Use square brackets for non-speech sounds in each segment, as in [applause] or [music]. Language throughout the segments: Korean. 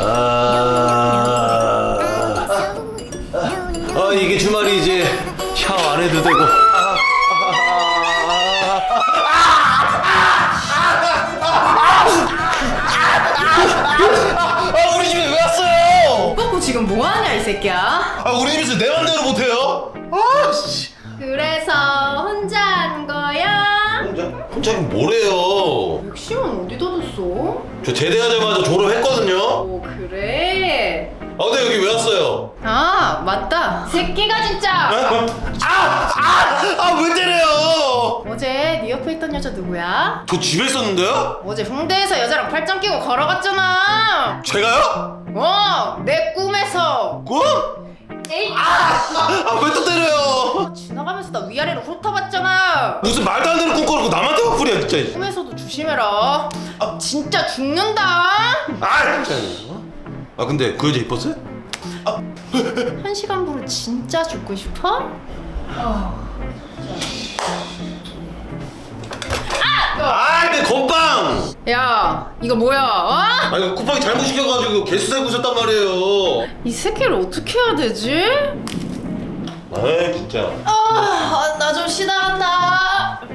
아, 아 이게 주말이 이제 샤워 안 해도 되고. 아 우리 집에 왜 왔어요? 뽀뽀 지금 뭐하냐 이 새끼야 아 우리 집에서 내 맘대로 못해요? 아 씨. 그래서 혼자 한 거야? 혼자 혼자는 뭐래요? 백시원 뒀어? 저 제대하자마자 졸업했거든요. 오 그래 아 근데 여기 왜 왔어요? 아 맞다 새끼가 진짜 아아아왜 때려요? 어제 네 옆에 있던 여자 누구야? 저 집에 있었는데요? 어제 홍대에서 여자랑 팔짱 끼고 걸어갔잖아 제가요? 어내 꿈에서 꿈? 에이 아왜 또 때려요? 지나가면서 나 위아래로 훑어봤잖아 무슨 말도 안 되는 꿈꿔 진짜. 꿈에서도 조심해라 진짜 죽는다 아 진짜. 아 근데 그 여자 이뻤어요? 한 시간 부로 진짜 죽고 싶어? 아 내 건빵. 야 이거 뭐야 어? 아 이거 쿠팡이 잘못 시켜가지고 개수 세고 있었단 말이에요. 이 새끼를 어떻게 해야 되지? 아 진짜. 아 나 좀 쉬다 간다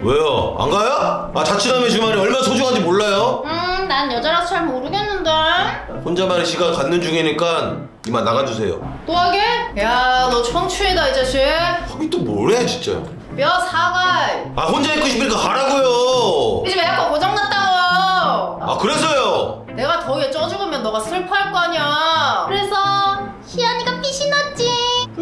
왜요? 안 가요? 아 자취남의 주말이 얼마나 소중한지 몰라요? 음 난 여자라서 잘 모르겠는데 혼자만의 시간 갖는 중이니까 이만 나가주세요. 또 하게? 야 너 청춘이다 이 자식 하긴 또 뭐래 진짜. 뼈 사과 아 혼자 있고 싶으니까 가라고요. 이 집 에어컨 고장났다고 아 그래서요. 내가 더위에 쪄 죽으면 너가 슬퍼할 거 아니야 그래서 시연이가 삐이 났지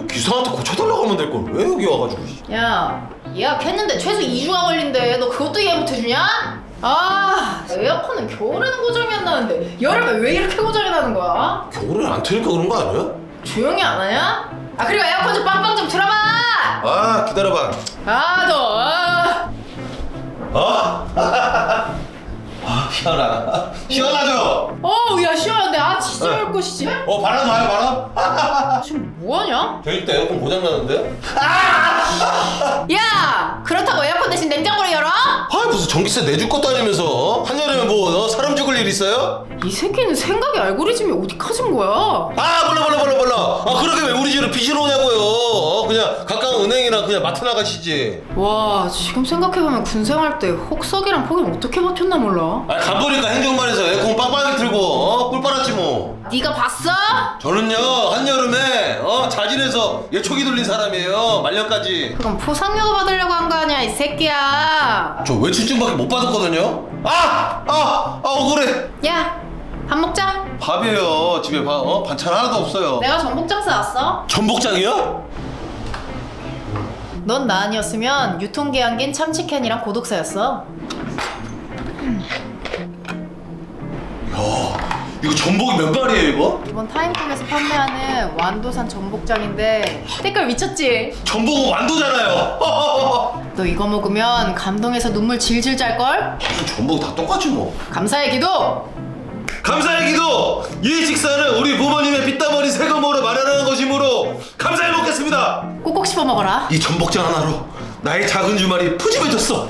기사한테 고쳐달라고 하면 될 걸 왜 여기 와가지고. 야 예약했는데 최소 2주가 걸린대 너 그것도 이해 못해주냐? 아 에어컨은 겨울에는 고장이 안 나는데 여름에 왜 이렇게 고장이 나는 거야? 겨울에 안 트니까 그런 거 아니야? 조용히 안 하냐? 아 그리고 에어컨 좀 빵빵 좀 틀어봐 아 기다려봐. 아 너 아. 어? [laughs] 아 시원하. 시원하죠? 어우 야 시원한데 아 진짜 네. 올 것이지 어 바람 와요 바람? 지금 뭐하냐? 저희 때 에어컨 고장 나는데요? 야 그렇다고 에어컨 대신 냉장고를 열어? 아 무슨 전기세 내줄 것도 아니면서 한여름에 뭐 어? 사람 죽을 일 있어요? 이 새끼는 생각이 알고리즘이 어디 커진 거야? 아 몰라 몰라 몰라 몰라 아 그러게 왜 우리 집에 빚을 오냐고요 어, 그냥 가까운 은행이나 그냥 마트 나가시지 와 지금 생각해보면 군생활 때 혹석이랑 폭염 어떻게 버텼나 몰라 아 가보니 어 자진해서 예초기 돌린 사람이에요. 말년까지. 그럼 포상료가 받으려고 한 거 아니야 이 새끼야. 저 외출증밖에 못 받았거든요. 아! 아! 아 억울해. 야 밥 먹자. 밥이에요. 집에 밥, 어? 반찬 하나도 없어요. 내가 전복장 싸왔어. 전복장이요? 넌 나 아니었으면 유통기한 긴 참치캔이랑 고독사였어 이거 전복이 몇 마리예요 이거? 이번 타임콤에서 판매하는 완도산 전복장인데 댓글 미쳤지? 전복은 완도잖아요 [laughs] 너 이거 먹으면 감동해서 눈물 질질 짤걸? 전복 다 똑같지 뭐 감사의 기도! 감사의 기도! 이 식사는 우리 부모님의 빗다머리 세금으로 마련하는 것이므로 감사해 먹겠습니다 꼭꼭 씹어 먹어라 이 전복장 하나로 나의 작은 주말이 푸짐해졌어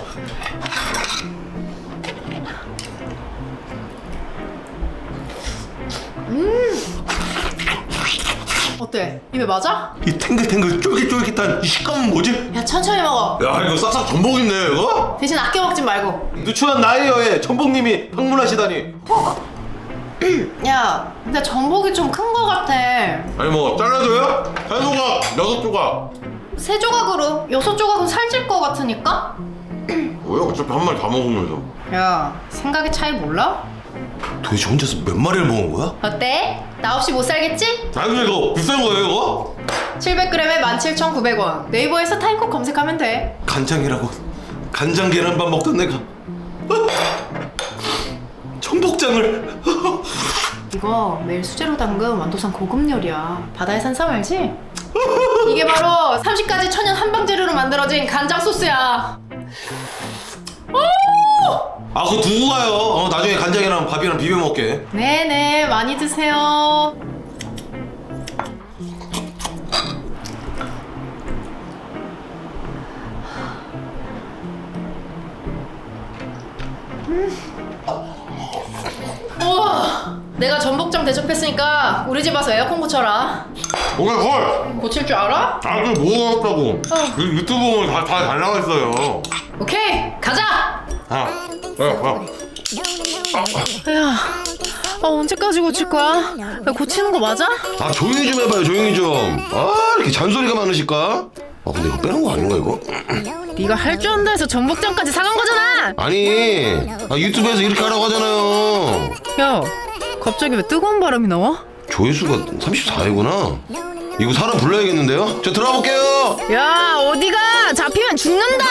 어때? 입에 맞아? 이 탱글탱글 쫄깃쫄깃한 이 식감은 뭐지? 야 천천히 먹어 야 이거 싹싹 전복인데 이거? 대신 아껴 먹지 말고 누추한 나이여에 전복님이 방문하시다니 야 근데 전복이 좀 큰 거 같아 아니 뭐 잘라줘요? 한 조각 여섯 조각 세 조각으로 여섯 조각은 살찔 거 같으니까? 왜 어차피 한 마리 다 먹으면서 야 생각의 차이 몰라? 도대체 혼자서 몇 마리를 먹은 거야? 어때? 나 없이 못 살겠지? 아니 이거 비싼 거예요 이거? 700g에 17,900원 네이버에서 타임콕 검색하면 돼 간장이라고 간장 계란밥 먹던 내가 전복장을 이거 매일 수제로 담근 완도산 고급 요리야 바다의 산삼 알지? 이게 바로 30가지 천연 한방 재료로 만들어진 간장 소스야 아 그거 두고 가요 어, 간장이랑 밥이랑 비벼 먹게 네네 많이 드세요 음. 우와 내가 전복장 대접했으니까 우리 집 와서 에어컨 고쳐라. 오케이 헐! 고칠 줄 알아? 아그 뭐가 없다고 어. 그 유튜브 보면 다, 다 잘 나와 있어요 오케이 가자. 아 야, 야. 야, 아 언제까지 고칠 거야? 야, 고치는 거 맞아? 아 조용히 좀 해봐요 조용히 좀 아 이렇게 잔소리가 많으실까? 아 근데 이거 빼는 거 아닌가 이거? 네가 할 줄 안다 해서 전복장까지 사간 거잖아. 아니 아, 유튜브에서 이렇게 하라고 하잖아요 야, 갑자기 왜 뜨거운 바람이 나와? 조회수가 34회구나 이거 사람 불러야겠는데요? 저 들어가 볼게요 야, 어디가? 잡히면 죽는다.